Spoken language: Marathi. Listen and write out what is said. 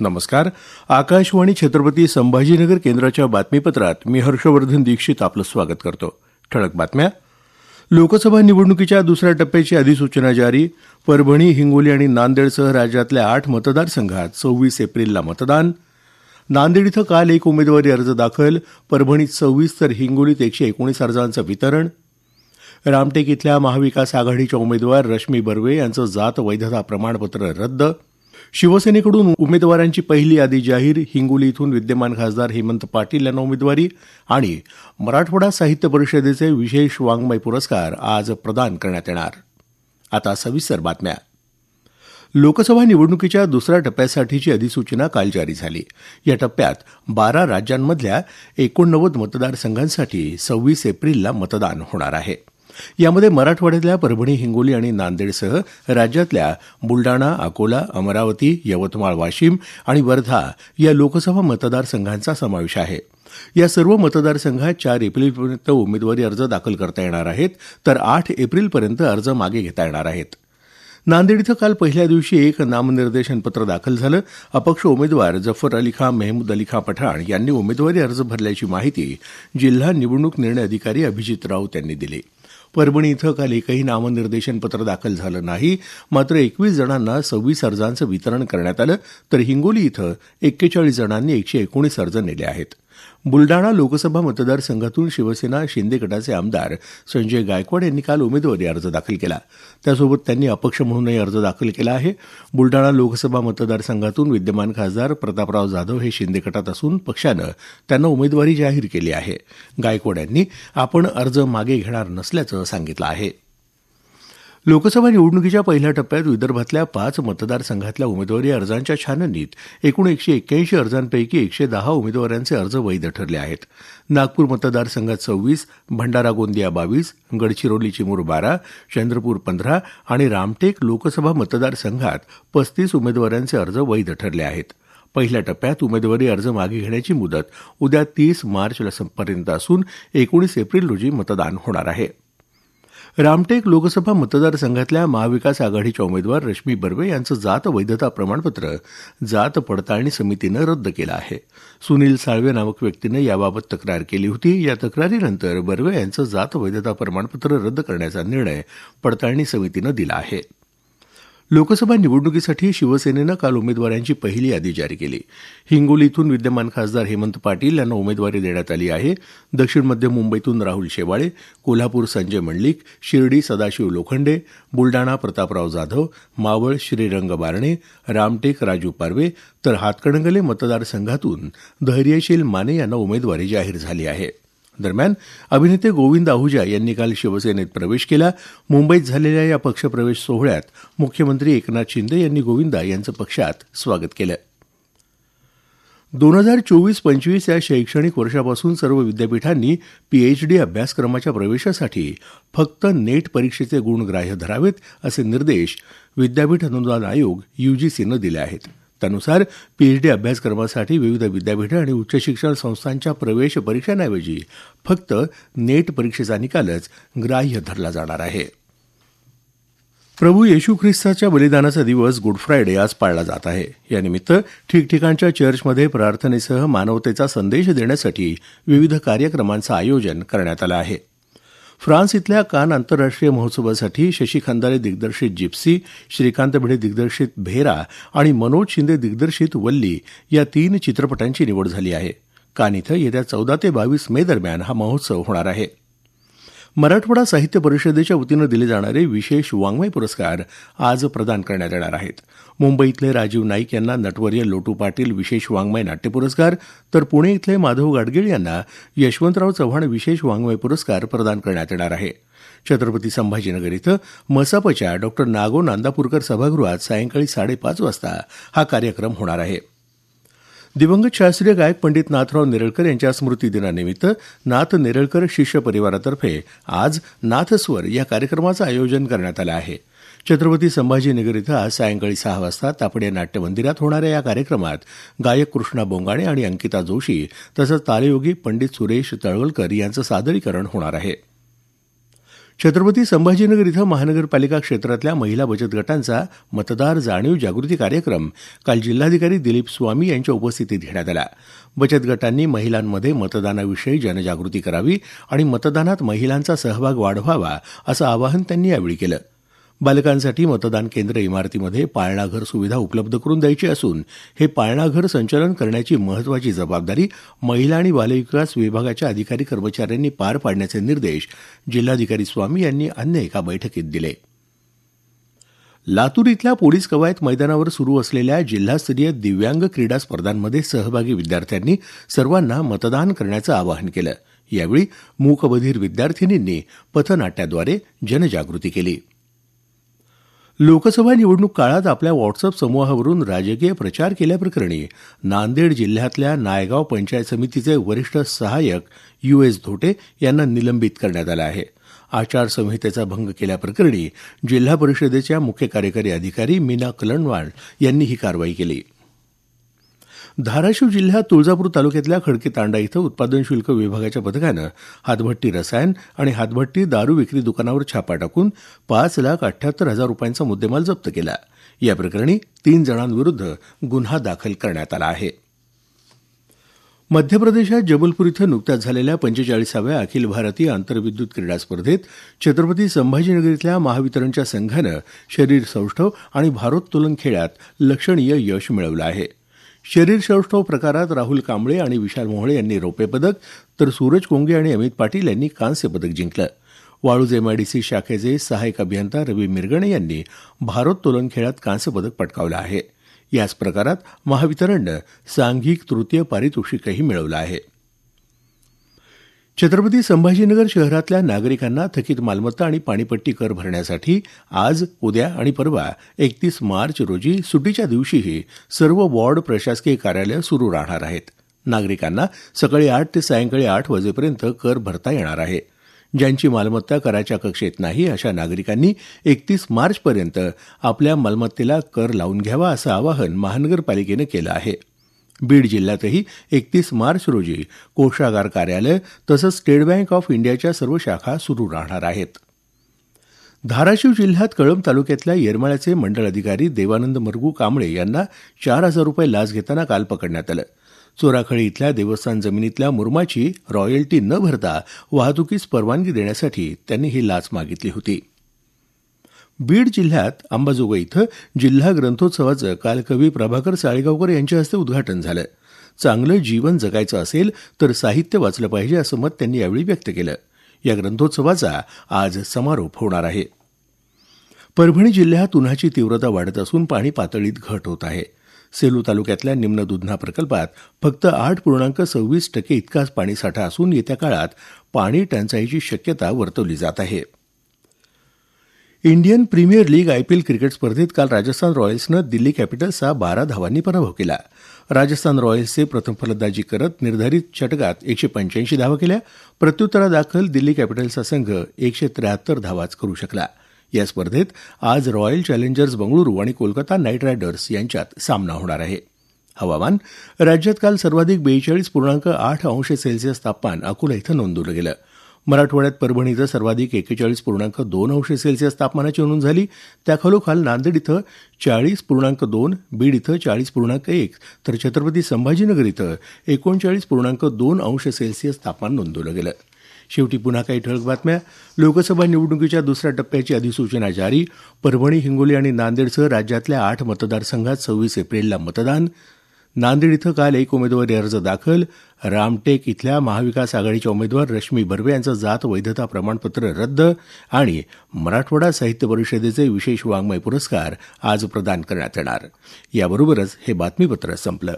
नमस्कार. आकाशवाणी छत्रपती संभाजीनगर केंद्राच्या बातमीपत्रात मी हर्षवर्धन दीक्षित आपलं स्वागत करतो. ठळक बातम्या. लोकसभा निवडणुकीच्या दुसऱ्या टप्प्याची अधिसूचना जारी. परभणी हिंगोली आणि नांदेडसह राज्यातल्या आठ मतदारसंघात सव्वीस एप्रिलला मतदान. नांदेड इथं काल एक उमेदवारी अर्ज दाखल. परभणीत सव्वीस तर हिंगोलीत एकशे एकोणीस अर्जांचं वितरण. रामटेक इथल्या महाविकास आघाडीच्या उमेदवार रश्मी बर्वे यांचं जात वैधता प्रमाणपत्र रद्द. शिवसेनेकडून उमेदवारांची पहिली यादी जाहीर हिंगोली इथून विद्यमान खासदार हेमंत पाटील यांना उमेदवारी आणि मराठवाडा साहित्य परिषदेचे विशेष वाङ्मय पुरस्कार आज प्रदान करण्यात येणार. आता सविस्तर बातम्या. लोकसभा निवडणुकीच्या दुसऱ्या टप्प्यासाठीची अधिसूचना काल जारी झाली. या टप्प्यात बारा राज्यांमधल्या एकोणनव्वद मतदारसंघांसाठी सव्वीस एप्रिलला मतदान होणार आहे. यामध्ये मराठवाड्यातल्या परभणी हिंगोली आणि नांदेडसह राज्यातल्या बुलडाणा अकोला अमरावती यवतमाळ वाशिम आणि वर्धा या लोकसभा मतदारसंघांचा समावेश आहे. या सर्व मतदारसंघात चार एप्रिलपर्यंत उमेदवारी अर्ज दाखल करता येणार आहेत तर आठ एप्रिलपर्यंत अर्ज मागे घेता येणार आहेत. नांदेड इथं काल पहिल्या दिवशी एक नामनिर्देशन पत्र दाखल झालं. अपक्ष उमेदवार जफर अली खां मेहमूद अली खान पठाण यांनी उमेदवारी अर्ज भरल्याची माहिती जिल्हा निवडणूक निर्णय अधिकारी अभिजित राऊत यांनी दिली. परभणी इथं काल एकही नामनिर्देशन पत्र दाखल झालं नाही. मात्र एकवीस जणांना सव्वीस अर्जांचं वितरण करण्यात आलं. तर हिंगोली इथं एक्केचाळीस जणांनी एकशे एकोणीस अर्ज नेले आहेत. बुलडाणा लोकसभा मतदारसंघातून शिवसेना शिंदे गटाचे आमदार संजय गायकवाड यांनी काल उमेदवारी अर्ज दाखल केला. त्यासोबत त्यांनी अपक्ष म्हणूनही अर्ज दाखल केला आहे. बुलडाणा लोकसभा मतदारसंघातून विद्यमान खासदार प्रतापराव जाधव हे शिंदे गटात असून पक्षानं त्यांना उमेदवारी जाहीर केली आहे. गायकवाड यांनी आपण अर्ज मागे घेणार नसल्याचं सांगितलं आहे. लोकसभा निवडणुकीच्या पहिल्या टप्प्यात विदर्भातल्या पाच मतदारसंघातल्या उमेदवारी अर्जांच्या छाननीत एकूण एकशे एक्क्याऐंशी अर्जांपैकी एकशे दहा उमेदवारांचे अर्ज वैध ठरले आहेत. नागपूर मतदारसंघात सव्वीस भंडारा गोंदिया बावीस गडचिरोली चिमूर बारा चंद्रपूर पंधरा आणि रामटेक लोकसभा मतदारसंघात पस्तीस उमेदवारांचे अर्ज वैध ठरले आहेत. पहिल्या टप्प्यात उमेदवारी अर्ज मागे घेण्याची मुदत उद्या तीस मार्चपर्यंत असून एकोणीस एप्रिल रोजी मतदान होणार आहे. रामटेक लोकसभा मतदारसंघातल्या महाविकास आघाडीच्या उमेदवार रश्मी बर्वे यांचं जात वैधता प्रमाणपत्र जात पडताळणी समितीनं रद्द केलं आहे. सुनील साळवे नामक व्यक्तीनं याबाबत तक्रार केली होती. या तक्रारीनंतर बर्वे यांचं जात वैधता प्रमाणपत्र रद्द करण्याचा निर्णय पडताळणी समितीनं दिला आहे. लोकसभा निवडणुकीसाठी शिवसेनेनं काल उमेदवारांची पहिली यादी जारी केली. हिंगोली इथून विद्यमान खासदार हेमंत पाटील यांना उमेदवारी देण्यात आली आहे. दक्षिण मध्य मुंबईतून राहुल शेवाळे कोल्हापूर संजय मंडलिक शिर्डी सदाशिव लोखंडे बुलडाणा प्रतापराव जाधव मावळ श्रीरंग बारणे रामटेक राजू पारवे तर हातकणंगले मतदारसंघातून धैर्यशील माने यांना उमेदवारी जाहीर झाली आहे. दरम्यान अभिनेते गोविंद आहुजा यांनी काल शिवसेनेत प्रवेश केला. मुंबईत झालेल्या या पक्षप्रवेश सोहळ्यात मुख्यमंत्री एकनाथ शिंदे यांनी गोविंदा यांचं पक्षात स्वागत केलं. दोन हजार चोवीस पंचवीस या शैक्षणिक वर्षापासून सर्व विद्यापीठांनी पीएचडी अभ्यासक्रमाच्या प्रवेशासाठी फक्त नेट परीक्षेचे गुण ग्राह्य धरावेत असे निर्देश विद्यापीठ अनुदान आयोग यूजीसीनं दिले आहेत. त्यानुसार पीएचडी अभ्यासक्रमासाठी विविध विद्यापीठं आणि उच्च शिक्षण संस्थांच्या प्रवेश परीक्षांऐवजी फक्त नेट परीक्षेचा निकालच ग्राह्य धरला जाणार आहे. प्रभू येशू ख्रिस्ताच्या बलिदानाचा दिवस गुड फ्रायडे आज पाळला जात आहे. यानिमित्त ठिकठिकाणच्या चर्चमध्ये प्रार्थनेसह मानवतेचा संदेश देण्यासाठी विविध कार्यक्रमांचं आयोजन करण्यात आलं आहे. फ्रान्स इथल्या कान आंतरराष्ट्रीय महोत्सवासाठी शशी खंदारे दिग्दर्शित जिप्सी श्रीकांत भिडे दिग्दर्शित भेरा आणि मनोज शिंदे दिग्दर्शित वल्ली या तीन चित्रपटांची निवड झाली आहे. कान इथं येत्या चौदा ते बावीस मे दरम्यान हा महोत्सव होणार आहे. मराठवाडा साहित्य परिषदेच्या वतीनं दिले जाणारे विशेष वाङ्मय पुरस्कार आज प्रदान करण्यात येणार आहेत. मुंबईतले राजीव नाईक यांना नटवर्य लोटू पाटील विशेष वाङ्मय नाट्य पुरस्कार तर पुणे इथले माधव गाडगीळ यांना यशवंतराव चव्हाण विशेष वाङ्मय पुरस्कार प्रदान करण्यात येणार आहे. छत्रपती संभाजीनगर इथं मसापच्या डॉक्टर नागो नांदापूरकर सभागृहात सायंकाळी साडेपाच वाजता हा कार्यक्रम होणार आहे. दिवंगत शास्त्रीय गायक पंडित नाथराव नेरळकर यांच्या स्मृतिदिनानिमित्त नाथ नेरळकर शिष्य परिवारातर्फे आज नाथस्वर या कार्यक्रमाचं आयोजन करण्यात आलं आहे. छत्रपती संभाजीनगर इथं आज सायंकाळी सहा वाजता तापडे नाट्य मंदिरात होणाऱ्या या कार्यक्रमात गायक कृष्णा बोंगाणे आणि अंकिता जोशी तसंच तालयोगी पंडित सुरेश तळवलकर यांचं सादरीकरण होणार आहे. छत्रपती संभाजीनगर इथं महानगरपालिका क्षेत्रातल्या महिला बचत गटांचा मतदार जाणीव जागृती कार्यक्रम काल जिल्हाधिकारी दिलीप स्वामी यांच्या उपस्थितीत घेण्यात आला. बचत गटांनी महिलांमध्ये मतदानाविषयी जनजागृती करावी आणि मतदानात महिलांचा सहभाग वाढवावा असं आवाहन त्यांनी यावेळी केलं. बालकांसाठी मतदान केंद्र इमारतीमध्ये पाळणाघर सुविधा उपलब्ध करून द्यायची असून हे पाळणाघर संचालन करण्याची महत्वाची जबाबदारी महिला आणि बालविकास विभागाच्या अधिकारी कर्मचाऱ्यांनी पार पाडण्याचे निर्देश जिल्हाधिकारी स्वामी यांनी अन्य एका बैठकीत दिले. लातूर इथल्या पोलीस कवायत मैदानावर सुरू असलेल्या जिल्हास्तरीय दिव्यांग क्रीडा स्पर्धांमध्ये सहभागी विद्यार्थ्यांनी सर्वांना मतदान करण्याचं आवाहन केलं. यावेळी मूकबधीर विद्यार्थिनींनी पथनाट्याद्वारे जनजागृती केली. लोकसभा निवडणूक काळात आपल्या व्हॉट्सअप समूहावरून राजकीय प्रचार केल्याप्रकरणी नांदेड जिल्ह्यातल्या नायगाव पंचायत समितीचे वरिष्ठ सहाय्यक यू एस धोटे यांना निलंबित करण्यात आलं आहे. आचारसंहितेचा भंग केल्याप्रकरणी जिल्हा परिषदेच्या मुख्य कार्यकारी अधिकारी मीना कलणवाण यांनी ही कारवाई केली. धाराशिव जिल्ह्यात तुळजापूर तालुक्यातल्या खडकी तांडा इथं उत्पादन शुल्क विभागाच्या पथकानं हातभट्टी रसायन आणि हातभट्टी दारू विक्री दुकानावर छापा टाकून पाच लाख अठ्याहत्तर हजार रुपयांचा मुद्देमाल जप्त केला. या प्रकरणी तीन जणांविरुद्ध गुन्हा दाखल करण्यात आला आहे. मध्य प्रदेशात जबलपूर इथं नुकत्याच झालेल्या पंचेचाळीसाव्या अखिल भारतीय आंतरविद्युत क्रीडा स्पर्धेत छत्रपती संभाजीनगर इथल्या महावितरणच्या संघानं शरीर सौष्ठव आणि भारोत्तोलन खेळात लक्षणीय यश मिळवलं आहे. शरीर सौष्ठव प्रकारात राहुल कांबळे आणि विशाल मोहळे यांनी रौप्य पदक तर सूरज कोंगे आणि अमित पाटील यांनी कांस्य पदक जिंकलं. वाळूज एमआयडीसी शाखेचे सहाय्यक अभियंता रवी मिरगणे यांनी भारोत्तोलन खेळात कांस्य पदक पटकावलं आहे. याच प्रकारात महावितरणनं सांघिक तृतीय पारितोषिकही मिळवलं आहे. छत्रपती संभाजीनगर शहरातल्या नागरिकांना थकीत मालमत्ता आणि पाणीपट्टी कर भरण्यासाठी आज उद्या आणि परवा एकतीस मार्च रोजी सुटीच्या दिवशीही सर्व वॉर्ड प्रशासकीय कार्यालय सुरू राहणार आहेत. नागरिकांना सकाळी आठ ते सायंकाळी आठ वाजेपर्यंत कर भरता येणार आहे. ज्यांची मालमत्ता कराच्या कक्षेत नाही अशा नागरिकांनी एकतीस मार्चपर्यंत आपल्या मालमत्तेला कर लावून घ्यावा असं आवाहन महानगरपालिकेनं केलं आहे. बीड जिल्ह्यातही एकतीस मार्च रोजी कोषागार कार्यालय तसंच स्टेट बँक ऑफ इंडियाच्या सर्व शाखा सुरू राहणार आहेत. धाराशिव जिल्ह्यात कळंब तालुक्यातल्या येरमाळ्याचे मंडळ अधिकारी देवानंद मरगू कांबळे यांना चार हजार रुपये लाच घेताना काल पकडण्यात आलं. चोराखळी इथल्या देवस्थान जमिनीतल्या मुरमाची रॉयल्टी न भरता वाहतुकीस परवानगी देण्यासाठी त्यांनी ही लाच मागितली होती. बीड जिल्ह्यात अंबाजोगाई इथं जिल्हा ग्रंथोत्सवाचं काल कवी प्रभाकर साळेगावकर यांच्या हस्ते उद्घाटन झालं. चांगलं जीवन जगायचं असेल तर साहित्य वाचलं पाहिजे असं मत त्यांनी यावेळी व्यक्त केलं. या ग्रंथोत्सवाचा आज समारोप होणार आहे. परभणी जिल्ह्यात उन्हाची तीव्रता वाढत असून पाणी पातळीत घट होत आहे. सेलू तालुक्यातल्या निम्न दुधना प्रकल्पात फक्त आठ पूर्णांक सव्वीस टक्के इतकाच पाणीसाठा असून येत्या काळात पाणी टंचाईची शक्यता वर्तवली जात आहे. Indian Premier League IPL cricket स्पर्धेत काल राजस्थान रॉयल्सनं दिल्ली कॅपिटल्सचा बारा धावांनी पराभव केला. राजस्थान रॉयल्सचे प्रथम फलंदाजी करत निर्धारित षटकात एकशे पंच्याऐंशी धावा केल्या. प्रत्युत्तरादाखल दिल्ली कॅपिटल्सचा संघ एकशे त्र्याहत्तर धावाच करू शकला. या स्पर्धेत आज रॉयल चॅलेंजर्स बंगळुरू आणि कोलकाता नाईट रायडर्स यांच्यात सामना होणार आहे. हवामान राज्यात काल सर्वाधिक बेचाळीस पूर्णांक आठ अंश सेल्सिअस तापमान अकोला इथं नोंदवलं गेलं. मराठवाड्यात परभणी इथं सर्वाधिक एकेचाळीस पूर्णांक दोन अंश सेल्सिअस तापमानाची नोंद झाली. त्याखालोखाल नांदेड इथं चाळीस पूर्णांक दोन बीड इथं चाळीस पूर्णांक एक तर छत्रपती संभाजीनगर इथं एकोणचाळीस पूर्णांक दोन अंश सेल्सिअस तापमान नोंदवलं गेलं. शेवटी पुन्हा काही ठळक बातम्या. लोकसभा निवडणुकीच्या दुसऱ्या टप्प्याची अधिसूचना जारी. परभणी हिंगोली आणि नांदेडसह राज्यातल्या आठ मतदारसंघात सव्वीस एप्रिलला मतदान. नांदेड इथं काल एक उमेदवारी अर्ज दाखल. रामटेक इथल्या महाविकास आघाडीच्या उमेदवार रश्मी बर्वे यांचं जात वैधता प्रमाणपत्र रद्द आणि मराठवाडा साहित्य परिषदेचे विशेष वाङ्मय पुरस्कार आज प्रदान करण्यात येणार. याबरोबरच हे बातमीपत्र संपलं.